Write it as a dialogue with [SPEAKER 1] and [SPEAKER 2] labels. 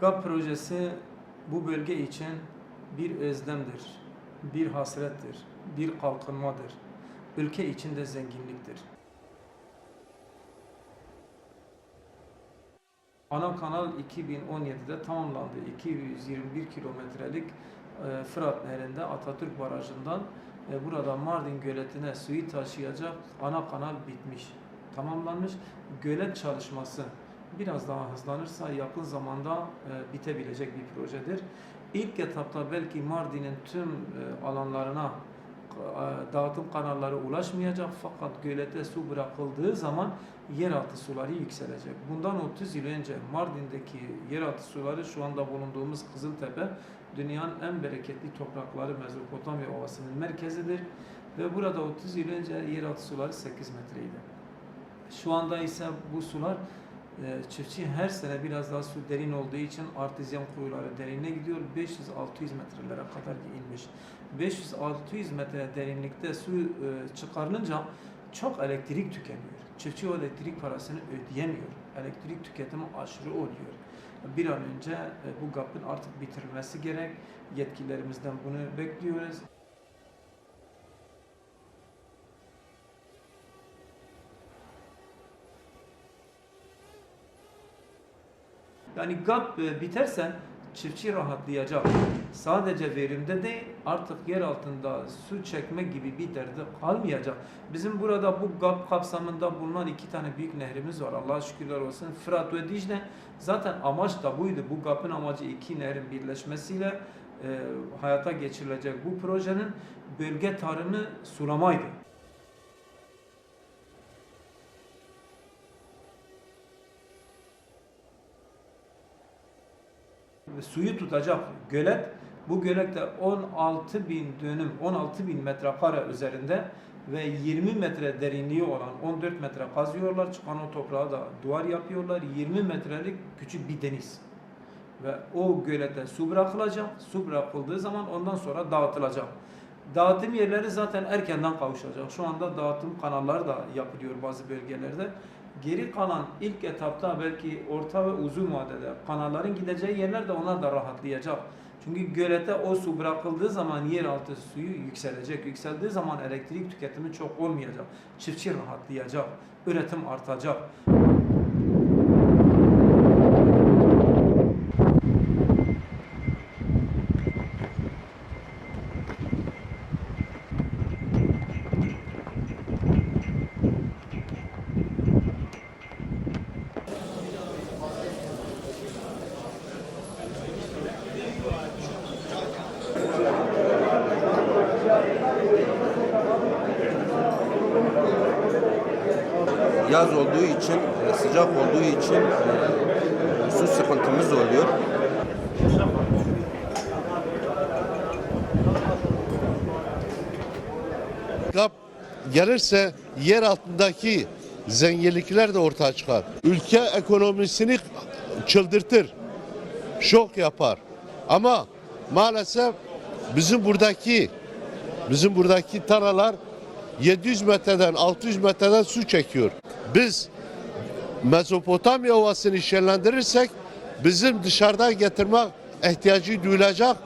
[SPEAKER 1] GAP projesi bu bölge için bir özlemdir, bir hasrettir, bir kalkınmadır. Ülke için de zenginliktir. Ana kanal 2017'de tamamlandı. 221 kilometrelik e, Fırat Nehri'nde Atatürk Barajı'ndan e, burada Mardin Göleti'ne suyu taşıyacak ana kanal bitmiş, tamamlanmış. Gölet çalışması biraz daha hızlanırsa yakın zamanda e, bitebilecek bir projedir. İlk etapta belki Mardin'in tüm e, alanlarına e, dağıtım kanalları ulaşmayacak fakat gölete su bırakıldığı zaman yeraltı suları yükselecek. Bundan 30 yıl önce Mardin'deki yeraltı suları şu anda bulunduğumuz Kızıltepe dünyanın en bereketli toprakları Mezopotamya Ovası'nın merkezidir ve burada 30 yıl önce yeraltı suları 8 metreydi. Şu anda ise bu sular çiftçi her sene biraz daha su derin olduğu için artezyen kuyuları derine gidiyor. 500-600 metrelere kadar inmiş. 500-600 metre derinlikte su e, çıkarılınca çok elektrik tükeniyor. Çiftçi o elektrik parasını ödeyemiyor. Elektrik tüketimi aşırı oluyor. Bir an önce e, bu GAP'ın artık bitirilmesi gerek. Yetkililerimizden bunu bekliyoruz. Yani GAP e, biterse çiftçi rahatlayacak. Sadece verimde değil artık yer altında su çekme gibi bir derdi kalmayacak. Bizim burada bu GAP kapsamında bulunan iki tane büyük nehrimiz var. Allah'a şükürler olsun. Fırat ve Dicle zaten amaç da buydu. Bu GAP'ın amacı iki nehrin birleşmesiyle e, hayata geçirilecek bu projenin bölge tarımı sulamaydı. Suyu tutacak gölet. Bu gölette 16 bin dönüm, 16 bin metrekare üzerinde ve 20 metre derinliği olan 14 metre kazıyorlar. Çıkan o toprağa da duvar yapıyorlar. 20 metrelik küçük bir deniz. Ve o gölete su bırakılacak. Su bırakıldığı zaman ondan sonra dağıtılacak. Dağıtım yerleri zaten erkenden kavuşacak. Şu anda dağıtım kanalları da yapılıyor bazı bölgelerde. Geri kalan ilk etapta belki orta ve uzun vadede kanalların gideceği yerler de onlar da rahatlayacak. Çünkü gölete o su bırakıldığı zaman yeraltı suyu yükselecek. Yükseldiği zaman elektrik tüketimi çok olmayacak. Çiftçi rahatlayacak. Üretim artacak.
[SPEAKER 2] Yaz olduğu için, e, sıcak olduğu için e, su sıkıntımız oluyor.
[SPEAKER 3] GAP gelirse yer altındaki zenginlikler de ortaya çıkar. Ülke ekonomisini çıldırtır. Şok yapar. Ama maalesef bizim buradaki bizim buradaki taralar 700 metreden 600 metreden su çekiyor. Biz Mezopotamya Ovası'nı şenlendirirsek bizim dışarıdan getirmek ihtiyacı duyulacak